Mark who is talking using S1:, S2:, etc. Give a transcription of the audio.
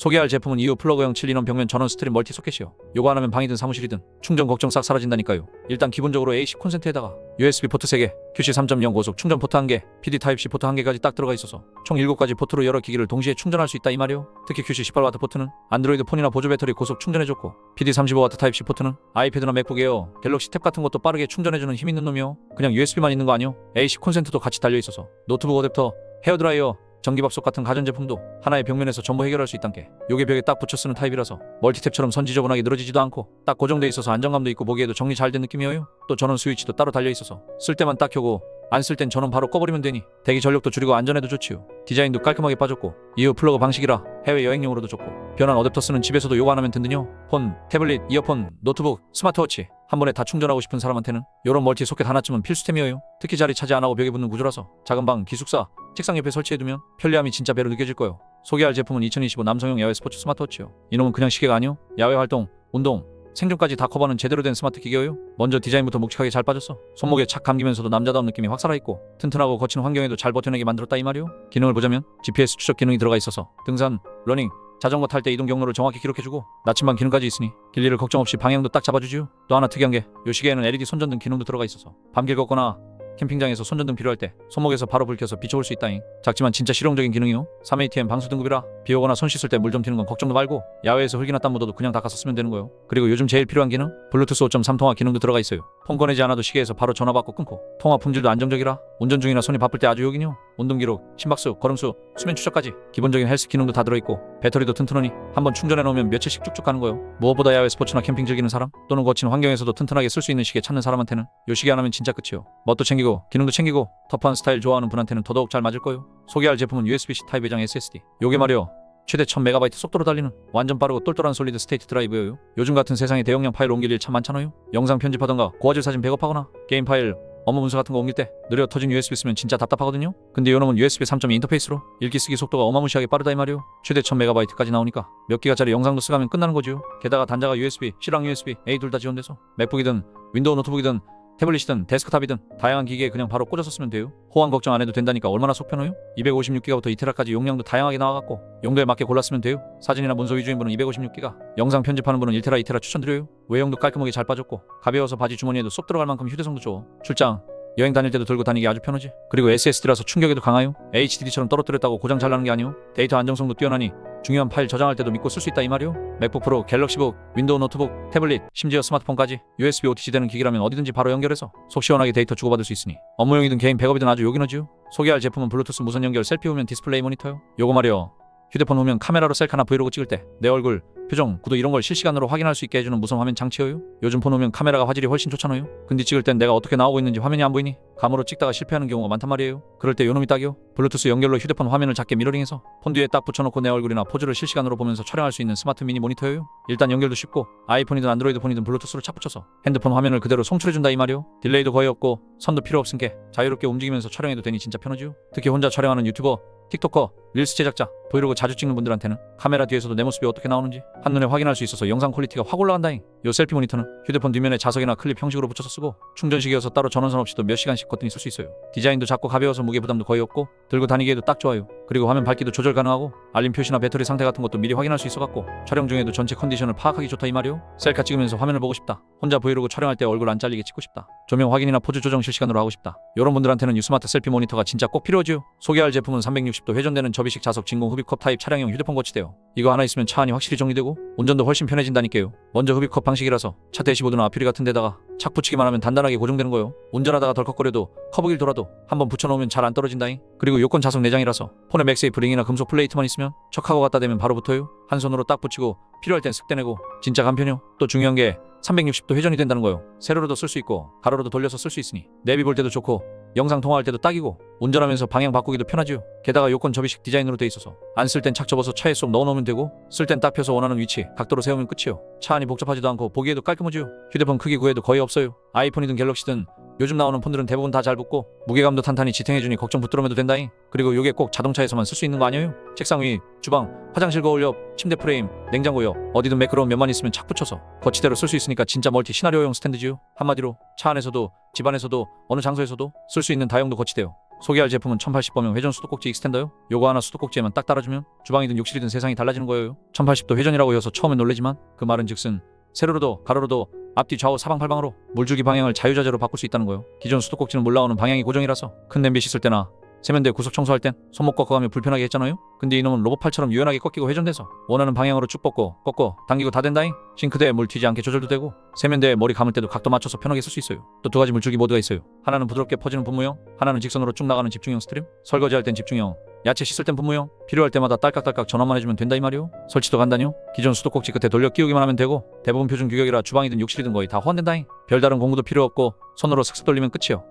S1: 소개할 제품은 이후 플러그형 7인원 벽면 전원 스트림 멀티 소켓이요. 요거 하나면 방이든 사무실이든 충전 걱정 싹 사라진다니까요. 일단 기본적으로 AC 콘센트에다가 USB 포트 3개, QC 3.0 고속 충전 포트 1개, PD 타입C 포트 1개까지 딱 들어가 있어서 총 7가지 포트로 여러 기기를 동시에 충전할 수 있다 이 말이요. 특히 QC 18W 포트는 안드로이드 폰이나 보조 배터리 고속 충전해 좋고 PD 35W 타입C 포트는 아이패드나 맥북 에어, 갤럭시 탭 같은 것도 빠르게 충전해주는 힘 있는 놈이요. 그냥 USB만 있는 거 아니요. AC 콘센트도 같이 달려 있어서 노트북 어댑터, 헤어드라이어, 전기밥솥 같은 가전제품도 하나의 벽면에서 전부 해결할 수 있단 게 요게 벽에 딱 붙여 쓰는 타입이라서 멀티탭처럼 선 지저분하게 늘어지지도 않고 딱 고정돼 있어서 안정감도 있고 보기에도 정리 잘 된 느낌이에요. 또 전원 스위치도 따로 달려 있어서 쓸 때만 딱 켜고 안 쓸 땐 전원 바로 꺼버리면 되니 대기 전력도 줄이고 안전에도 좋지요. 디자인도 깔끔하게 빠졌고 이후 플러그 방식이라 해외 여행용으로도 좋고 변환 어댑터 쓰는 집에서도 요거 하나면 든든요. 폰, 태블릿, 이어폰, 노트북, 스마트워치 한 번에 다 충전하고 싶은 사람한테는 요런 멀티 소켓 하나쯤은 필수템이에요. 특히 자리 차지 안 하고 벽에 붙는 구조라서 작은 방, 기숙사, 책상 옆에 설치해두면 편리함이 진짜 배로 느껴질 거예요. 소개할 제품은 2025 남성용 야외 스포츠 스마트워치요. 이놈은 그냥 시계가 아니요. 야외 활동, 운동, 생존까지 다 커버하는 제대로 된 스마트 기계예요. 먼저 디자인부터 묵직하게 잘 빠졌어. 손목에 착 감기면서도 남자다운 느낌이 확 살아있고 튼튼하고 거친 환경에도 잘 버텨내게 만들었다 이 말이요. 기능을 보자면 GPS 추적 기능이 들어가 있어서 등산, 러닝, 자전거 탈 때 이동 경로를 정확히 기록해주고 나침반 기능까지 있으니 길이를 걱정 없이 방향도 딱 잡아주지요. 또 하나 특이한 게 요 시계에는 LED 손전등 기능도 들어가 있어서 밤길 걷거나 캠핑장에서 손전등 필요할 때 손목에서 바로 불 켜서 비춰올 수 있다잉. 작지만 진짜 실용적인 기능이요 3ATM 방수 등급이라 비 오거나 손 씻을 때 물 좀 튀는 건 걱정도 말고 야외에서 흙이나 땀 묻어도 그냥 닦아서 쓰면 되는 거요. 그리고 요즘 제일 필요한 기능? 블루투스 5.3 통화 기능도 들어가 있어요. 폰 꺼내지 않아도 시계에서 바로 전화 받고 끊고 통화 품질도 안정적이라 운전 중이나 손이 바쁠 때 아주 요긴요 운동 기록 심박수 걸음수 수면 추적까지 기본적인 헬스 기능도 다 들어있고 배터리도 튼튼하니 한번 충전해 놓으면 며칠씩 쭉쭉 가는 거요. 무엇보다 야외 스포츠나 캠핑 즐기는 사람 또는 거친 환경에서도 튼튼하게 쓸 수 있는 시계 찾는 사람한테는 요 시계 하나면 진짜 끝이요. 멋도 챙기고 기능도 챙기고 터프한 스타일 좋아하는 분한테는 더더욱 잘 맞을 거요. 소개할 제품은 USB-C 타입 외장 SSD 요게 말이요 최대 1000MB 속도로 달리는 완전 빠르고 똘똘한 솔리드 스테이트 드라이브예요. 요즘 같은 세상에 대용량 파일 옮길 일 참 많잖아요. 영상 편집하던가 고화질 사진 백업하거나 게임 파일 업무 문서 같은 거 옮길 때 느려 터진 USB 쓰면 진짜 답답하거든요. 근데 요놈은 USB 3.2 인터페이스로 읽기 쓰기 속도가 어마무시하게 빠르다 이 말이요. 최대 1000MB까지 나오니까 몇 기가짜리 영상도 쓰가면 끝나는 거죠. 게다가 단자가 USB, C랑 USB, A 둘 다 지원돼서 맥북이든 윈도우 노트북이든 태블릿이든 데스크탑이든 다양한 기기에 그냥 바로 꽂아서 쓰면 돼요. 호환 걱정 안 해도 된다니까 얼마나 속 편해요? 256기가부터 2테라까지 용량도 다양하게 나와갖고 용도에 맞게 골라 쓰면 돼요. 사진이나 문서 위주인 분은 256기가, 영상 편집하는 분은 1테라, 2테라 추천드려요. 외형도 깔끔하게 잘 빠졌고 가벼워서 바지 주머니에도 쏙 들어갈 만큼 휴대성도 좋아. 출장, 여행 다닐 때도 들고 다니기 아주 편하지. 그리고 SSD라서 충격에도 강하요. HDD처럼 떨어뜨렸다고 고장 잘 나는 게 아니요. 데이터 안정성도 뛰어나니 중요한 파일 저장할 때도 믿고 쓸 수 있다 이 말이요. 맥북 프로, 갤럭시북, 윈도우 노트북, 태블릿, 심지어 스마트폰까지 USB OTC 되는 기기라면 어디든지 바로 연결해서 속 시원하게 데이터 주고받을 수 있으니 업무용이든 개인 백업이든 아주 요긴하지요. 소개할 제품은 블루투스 무선 연결 셀피 후면 디스플레이 모니터요. 요거 말이요. 휴대폰 후면 카메라로 셀카나 브이로그 찍을 때 내 얼굴, 표정, 구도 이런 걸 실시간으로 확인할 수 있게 해주는 무선 화면 장치예요. 요즘 폰 오면 카메라가 화질이 훨씬 좋잖아요. 근데 찍을 땐 내가 어떻게 나오고 있는지 화면이 안 보이니 감으로 찍다가 실패하는 경우가 많단 말이에요. 그럴 때 요놈이 딱이요. 블루투스 연결로 휴대폰 화면을 작게 미러링해서 폰 뒤에 딱 붙여놓고 내 얼굴이나 포즈를 실시간으로 보면서 촬영할 수 있는 스마트 미니 모니터예요. 일단 연결도 쉽고 아이폰이든 안드로이드 폰이든 블루투스로 착 붙여서 핸드폰 화면을 그대로 송출해준다 이 말이요. 딜레이도 거의 없고 선도 필요 없은 게 자유롭게 움직이면서 촬영해도 되니 진짜 편하지요. 특히 혼자 촬영하는 유튜버 틱토커, 릴스 제작자, 브이로그 자주 찍는 분들한테는 카메라 뒤에서도 내 모습이 어떻게 나오는지 한눈에 확인할 수 있어서 영상 퀄리티가 확 올라간다잉. 요 셀피 모니터는 휴대폰 뒷면에 자석이나 클립 형식으로 붙여서 쓰고 충전식이어서 따로 전원선 없이도 몇 시간씩 거뜬히 쓸 수 있어요. 디자인도 작고 가벼워서 무게 부담도 거의 없고 들고 다니기에도 딱 좋아요. 그리고 화면 밝기도 조절 가능하고 알림 표시나 배터리 상태 같은 것도 미리 확인할 수 있어갖고 촬영 중에도 전체 컨디션을 파악하기 좋다 이 말이요. 셀카 찍으면서 화면을 보고 싶다. 혼자 브이로그 촬영할 때 얼굴 안 잘리게 찍고 싶다. 조명 확인이나 포즈 조정 실시간으로 하고 싶다. 이런 분들한테는 유스마트 셀피 모니터가 진짜 꼭 필요하지요. 소개할 제품은 360도 회전되는 접이식 자석 진공 흡입 컵 타입 차량용 휴대폰 거치대요. 이거 하나 있으면 차 안이 확실히 정리되고 운전도 훨씬 편해진다니까요. 먼저 흡입컵 방식이라서 차 대시보드나 앞유리 같은 데다가 착 붙이기만 하면 단단하게 고정되는 거요. 운전하다가 덜컥거려도 커브길 돌아도 한번 붙여놓으면 잘 안 떨어진다잉. 그리고 요건 자석 내장이라서 폰에 맥세이프 링이나 금속 플레이트만 있으면 척하고 갖다 대면 바로 붙어요. 한 손으로 딱 붙이고 필요할 땐 쓱 떼내고 진짜 간편요. 또 중요한 게 360도 회전이 된다는 거요. 세로로도 쓸 수 있고 가로로도 돌려서 쓸 수 있으니 내비 볼 때도 좋고 영상 통화할 때도 딱이고 운전하면서 방향 바꾸기도 편하지요. 게다가 요건 접이식 디자인으로 돼 있어서 안 쓸 땐 착 접어서 차에 쏙 넣어놓으면 되고 쓸 땐 딱 펴서 원하는 위치 각도로 세우면 끝이요. 차 안이 복잡하지도 않고 보기에도 깔끔하지요. 휴대폰 크기 구애도 거의 없어요. 아이폰이든 갤럭시든 요즘 나오는 폰들은 대부분 다 잘 붙고 무게감도 탄탄히 지탱해주니 걱정 붙들어매도 된다잉. 그리고 요게 꼭 자동차에서만 쓸 수 있는 거 아니에요? 책상 위, 주방, 화장실 거울 옆, 침대 프레임, 냉장고 옆 어디든 매끄러운 면만 있으면 착 붙여서 거치대로 쓸 수 있으니까 진짜 멀티 시나리오용 스탠드지요. 한마디로 차 안에서도 집 안에서도 어느 장소에서도 쓸 수 있는 다용도 거치대요. 소개할 제품은 1080도면 회전 수도꼭지 익스텐더요. 요거 하나 수도꼭지에만 딱 달아주면 주방이든 욕실이든 세상이 달라지는 거예요. 1080도 회전이라고 해서 처음엔 놀래지만 그 말은 즉슨 세로로도 가로로도 앞뒤 좌우 사방팔방으로 물줄기 방향을 자유자재로 바꿀 수 있다는 거예요. 기존 수도꼭지는 물 나오는 방향이 고정이라서 큰 냄비 씻을 때나 세면대 구석 청소할 땐 손목 꺾어가며 불편하게 했잖아요. 근데 이놈은 로봇팔처럼 유연하게 꺾이고 회전돼서 원하는 방향으로 쭉 뻗고 꺾고 당기고 다 된다잉. 싱크대에 물 튀지 않게 조절도 되고 세면대에 머리 감을 때도 각도 맞춰서 편하게 쓸 수 있어요. 또 두 가지 물줄기 모드가 있어요. 하나는 부드럽게 퍼지는 분무형, 하나는 직선으로 쭉 나가는 집중형 스트림. 설거지할 땐 집중형, 야채 씻을 땐 분무형. 필요할 때마다 딸깍딸깍 전원만 해주면 된다 이 말이요. 설치도 간단요. 기존 수도꼭지 끝에 돌려 끼우기만 하면 되고 대부분 표준 규격이라 주방이든 욕실이든 거의 다 호환된다잉. 별다른 공구도 필요 없고 손으로 슥슥 돌리면 끝이요.